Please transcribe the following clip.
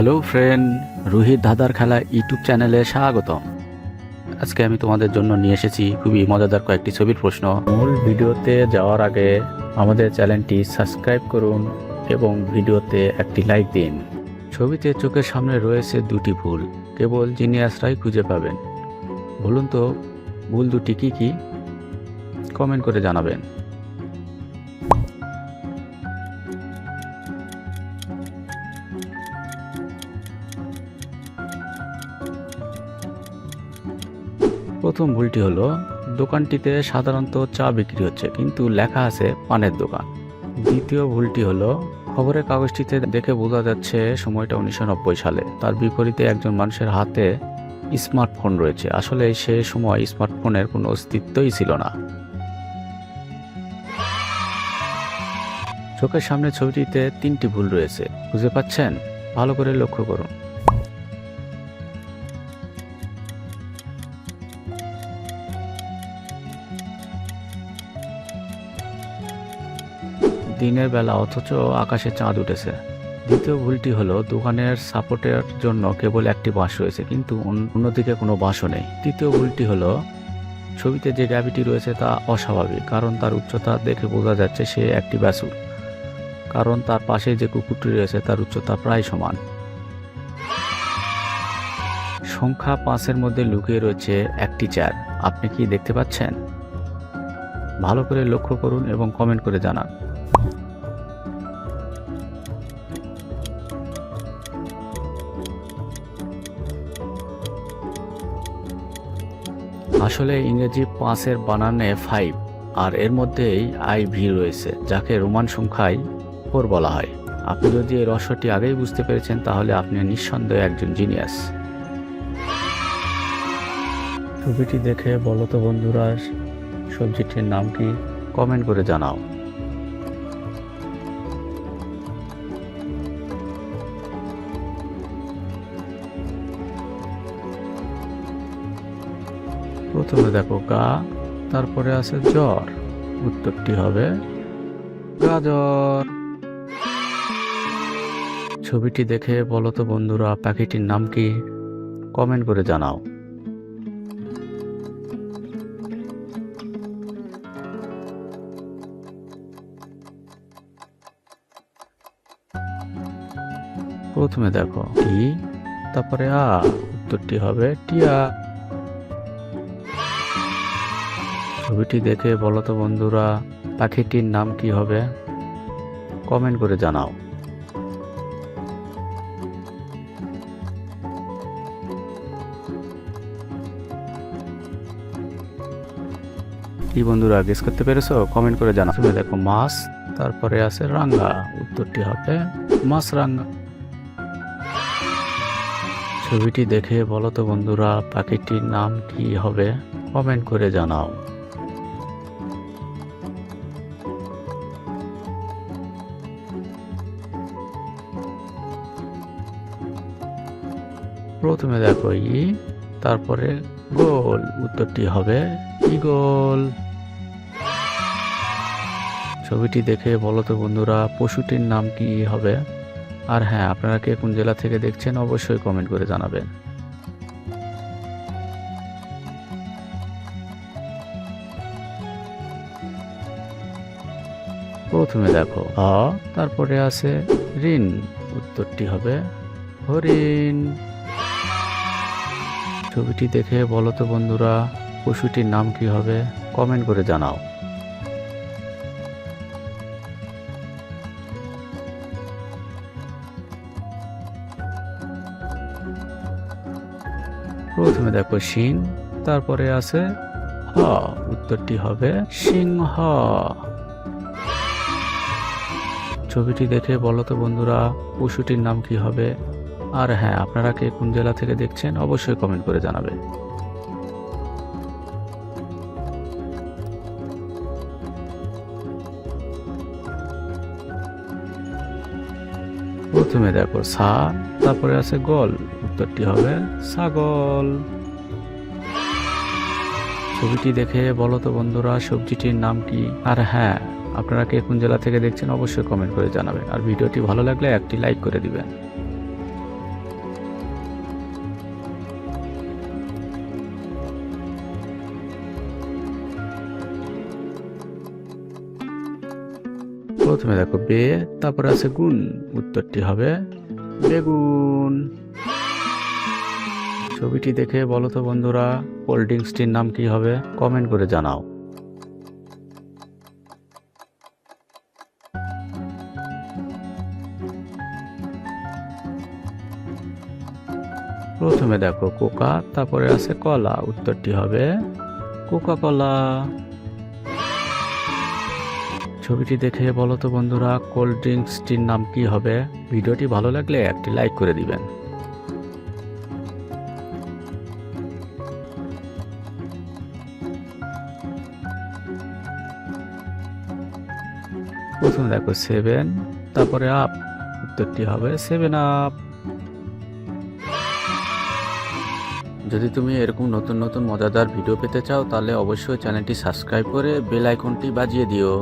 Hello friend, Rohit দাদার খেলা YouTube চ্যানেলে স্বাগতম। আজকে আমি তোমাদের জন্য নিয়ে এসেছি খুবই মজাদার কয়েকটি ছবির প্রশ্ন। মূল ভিডিওতে যাওয়ার আগে আমাদের চ্যানেলটি সাবস্ক্রাইব করুন এবং ভিডিওতে একটি লাইক দিন। ছবিতে চোখের সামনে রয়েছে দুটি ভুল, কেবল জিনিয়াসরাই খুঁজে পাবেন। বলুন তো, ভুল দুটি কি কি? কমেন্ট করে জানাবেন। প্রথম ভুলটি হলো, দোকানটিতে সাধারণত চা বিক্রি হচ্ছে, কিন্তু লেখা আছে পানের দোকান। দ্বিতীয় ভুলটি হলো, খবরের কাগজটিতে দেখে বোঝা যাচ্ছে সময়টা উনিশশো নব্বই সালে। তার বিপরীতে একজন মানুষের হাতে স্মার্টফোন রয়েছে। আসলে সে সময় স্মার্টফোনের কোনো অস্তিত্বই ছিল না। চোখের সামনে ছবিটিতে তিনটি ভুল রয়েছে। বুঝতে পাচ্ছেন? ভালো করে লক্ষ্য করুন। দিনের বেলা অথচ আকাশে চাঁদ উঠেছে। দ্বিতীয় ভুলটি হলো, দোকানের সাপোর্টের জন্য কেবল একটি বাঁশ রয়েছে, কিন্তু অন্যদিকে কোনো বাঁশও নেই। তৃতীয় ভুলটি হলো, ছবিতে যে গ্র্যাভিটি রয়েছে তা অস্বাভাবিক, কারণ তার উচ্চতা দেখে বোঝা যাচ্ছে সে একটি ব্যাসুর। কারণ তার পাশে যে কুকুরটি রয়েছে, তার উচ্চতা প্রায় সমান। সংখ্যা পাঁচের মধ্যে লুকিয়ে রয়েছে একটি চার আপনি কি দেখতে পাচ্ছেন? ভালো করে লক্ষ্য করুন এবং কমেন্ট করে জানান। আসলে ইংরেজি পাঁচের বানানে ফাইভ আর এর মধ্যেই আই ভি রয়েছে, যাকে রোমান সংখ্যায় ফোর বলা হয়। আপনি যদি এই রহস্যটি আগেই বুঝতে পেরেছেন, তাহলে আপনি নিঃসন্দেহে একজন জিনিয়াস ছবিটি দেখে বলো তো বন্ধুরা, সবজিটির নাম কি? কমেন্ট করে জানাও। প্রথমে দেখো গা, তারপরে আছে জ্বর। উত্তরটি হবে গাজর। ছবিটি দেখে বলো তো বন্ধুরা, পাখিটির নাম কি? কমেন্ট করে জানাও। প্রথমে দেখো কি তারপরে আ, উত্তরটি হবে টিয়া। ছবিটি দেখে বলো তো বন্ধুরা, পাখিটির নাম কি হবে? কমেন্ট করে জানাও। কি বন্ধুরা গেস করতে পেরেছ? কমেন্ট করে জানাও। তুমি দেখো মাছ, তারপরে আছে রাঙ্গা। উত্তরটি হবে মাছ রাঙ্গা। ছবিটি দেখে বলো তো বন্ধুরা, পাখিটির নাম কি হবে? কমেন্ট করে জানাও। প্রথমে দেখো ই, তারপরে গোল। উত্তরটি হবে ইগল ছবিটি দেখে বলো তো বন্ধুরা, পশুটির নাম কি হবে? আর হ্যাঁ আপনারা কে কোন জেলা থেকে দেখছেন অবশ্যই কমেন্ট করে জানাবেন। প্রথমে দেখো অ তারপরে আছে ঋণ। উত্তরটি হবে হরিণ। ছবিটি দেখে বলো তো বন্ধুরা, পশুটির নাম কি হবে? কমেন্ট করে জানাও। প্রথমে দেখো সিং তারপরে আছে হ, উত্তরটি হবে সিংহ। ছবিটি দেখে বলো তো বন্ধুরা, পশুটির নাম কি হবে? আর হ্যাঁ আপনারা কে কোন জেলা থেকে দেখছেন অবশ্যই কমেন্ট করে জানাবেন। প্রথমে দেখো সা, তারপরে আছে গল, উত্তরটি হবে ছাগল। ছবিটি দেখে বলো তো বন্ধুরা, সবজিটির নাম কি? আর হ্যাঁ আপনারা কে কোন জেলা থেকে দেখছেন অবশ্যই কমেন্ট করে জানাবেন। আর ভিডিওটি ভালো লাগলে একটি লাইক করে দিবেন। প্রথমে দেখো বে, তারপরে আছে গুণ, উত্তরটি হবে বেগুন। ছবিটি দেখে বলো তো বন্ধুরা, কোল্ড ড্রিঙ্কসটির নাম কি হবে? কমেন্ট করে জানাও। প্রথমে দেখো কোকা, তারপরে আছে কলা, উত্তরটি হবে কোকা কলা ছবিটি দেখে বলো তো বন্ধুরা, কোল্ড ড্রিঙ্কসটির নাম কি হবে? ভিডিওটি ভালো লাগলে একটি লাইক করে দিবেন। প্রথমে দেখো সেভেন তারপরে আপ উত্তরটি হবে সেভেন আপ যদি তুমি এরকম নতুন নতুন মজাদার ভিডিও পেতে চাও, তাহলে অবশ্যই চ্যানেলটি সাবস্ক্রাইব করে বেল আইকনটি বাজিয়ে দিও।